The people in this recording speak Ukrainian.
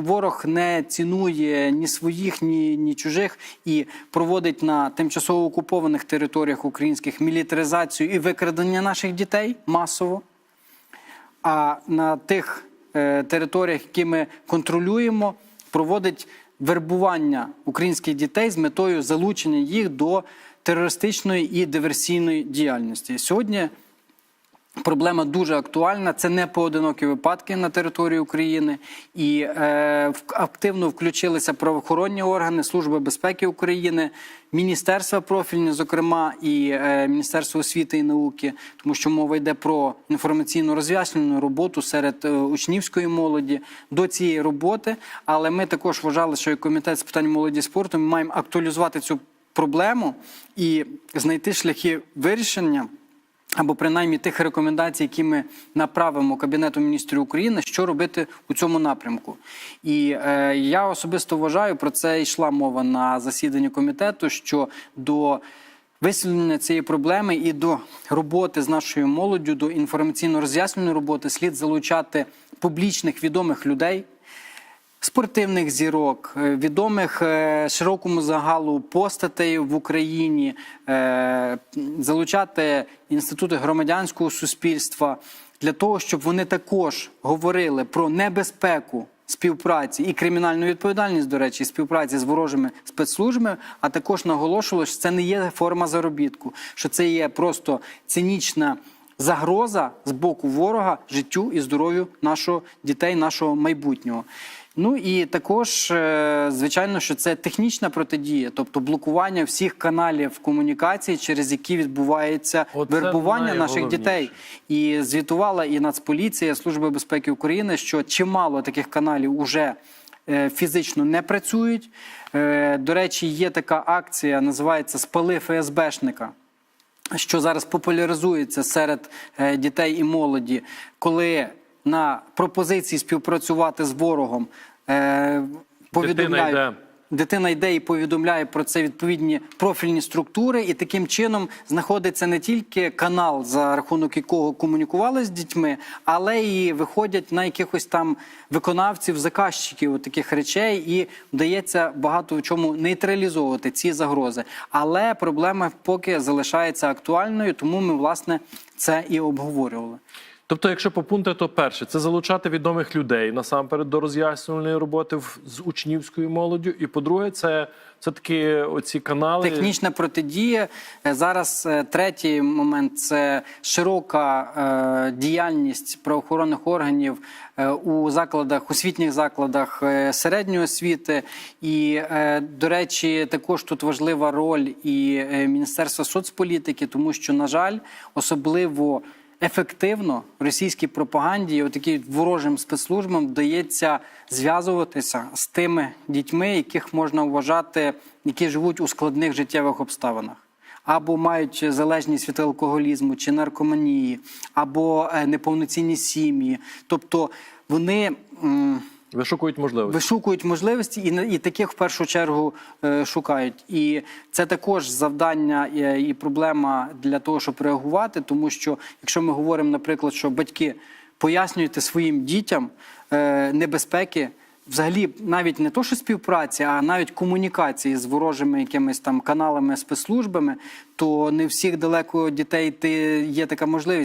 ворог не цінує ні своїх, ні, ні чужих і проводить на тимчасово окупованих територіях українських мілітаризацію і викрадення наших дітей масово. А на тих е, територіях, які ми контролюємо, проводить вербування українських дітей з метою залучення їх до терористичної і диверсійної діяльності. Сьогодні Проблема дуже актуальна. Це не поодинокі випадки на території України, і е, активно включилися правоохоронні органи Служби безпеки України, міністерства профільні, зокрема, і е, Міністерство освіти і науки, тому що мова йде про інформаційно розв'яснювальну роботу серед е, учнівської молоді до цієї роботи. Але ми також вважали, що як комітет з питань молоді і спорту ми маємо актуалізувати цю проблему і знайти шляхи вирішення або принаймні тих рекомендацій, які ми направимо Кабінету міністрів України, що робити у цьому напрямку. І е, я особисто вважаю, про це йшла мова на засіданні комітету, що до висвітлення цієї проблеми і до роботи з нашою молоддю, до інформаційно-роз'яснювальної роботи слід залучати публічних відомих людей спортивних зірок, е, відомих е, широкому загалу постатей в Україні, е, залучати інститути громадянського суспільства для того, щоб вони також говорили про небезпеку співпраці і кримінальну відповідальність, до речі, співпраці з ворожими спецслужбами, а також наголошували, що це не є форма заробітку, що це є просто цинічна загроза з боку ворога життю і здоров'ю нашого дітей, нашого майбутнього. Ну і також, е, звичайно, що це технічна протидія, тобто блокування всіх каналів комунікації, через які відбувається Оце вербування наших дітей. І звітувала і Нацполіція, Служба безпеки України, що чимало таких каналів уже е, фізично не працюють. Е, До речі, є така акція, називається Спали ФСБшника що зараз популяризується серед е, дітей і молоді, коли на пропозиції співпрацювати з ворогом е, повідомляють. Дитина йде і повідомляє про це відповідні профільні структури, і таким чином знаходиться не тільки канал, за рахунок якого комунікували з дітьми, але і виходять на якихось там виконавців, заказчиків таких речей, і вдається багато в чому нейтралізовувати ці загрози. Але проблема поки залишається актуальною, тому ми власне це і обговорювали. Тобто, якщо по пункту, то перше, це залучати відомих людей насамперед до роз'яснювальної роботи з учнівською молоддю. І по-друге, це все-таки оці канали. Технічна протидія. Е, Зараз е, третій момент це широка е, діяльність правоохоронних органів е, у закладах, освітніх закладах середньої освіти. І, е, до речі, також тут важлива роль і Міністерства соцполітики, тому що, на жаль, особливо. Ефективно російській пропаганді і отакій ворожим спецслужбам вдається зв'язуватися з тими дітьми, яких можна вважати, які живуть у складних життєвих обставинах, або мають залежність від алкоголізму чи наркоманії, або е, неповноцінні сім'ї. Тобто вони. Вишукують можливості. Вишукують можливості і, і таких в першу чергу е, шукають. І це також завдання і, і проблема для того, щоб реагувати. Тому що, якщо ми говоримо, наприклад, що батьки пояснюєте своїм дітям е, небезпеки. Взагалі, навіть не то, що співпраці, а навіть комунікації з ворожими якимись там каналами, спецслужбами, то не всіх далеко дітей є така можливість.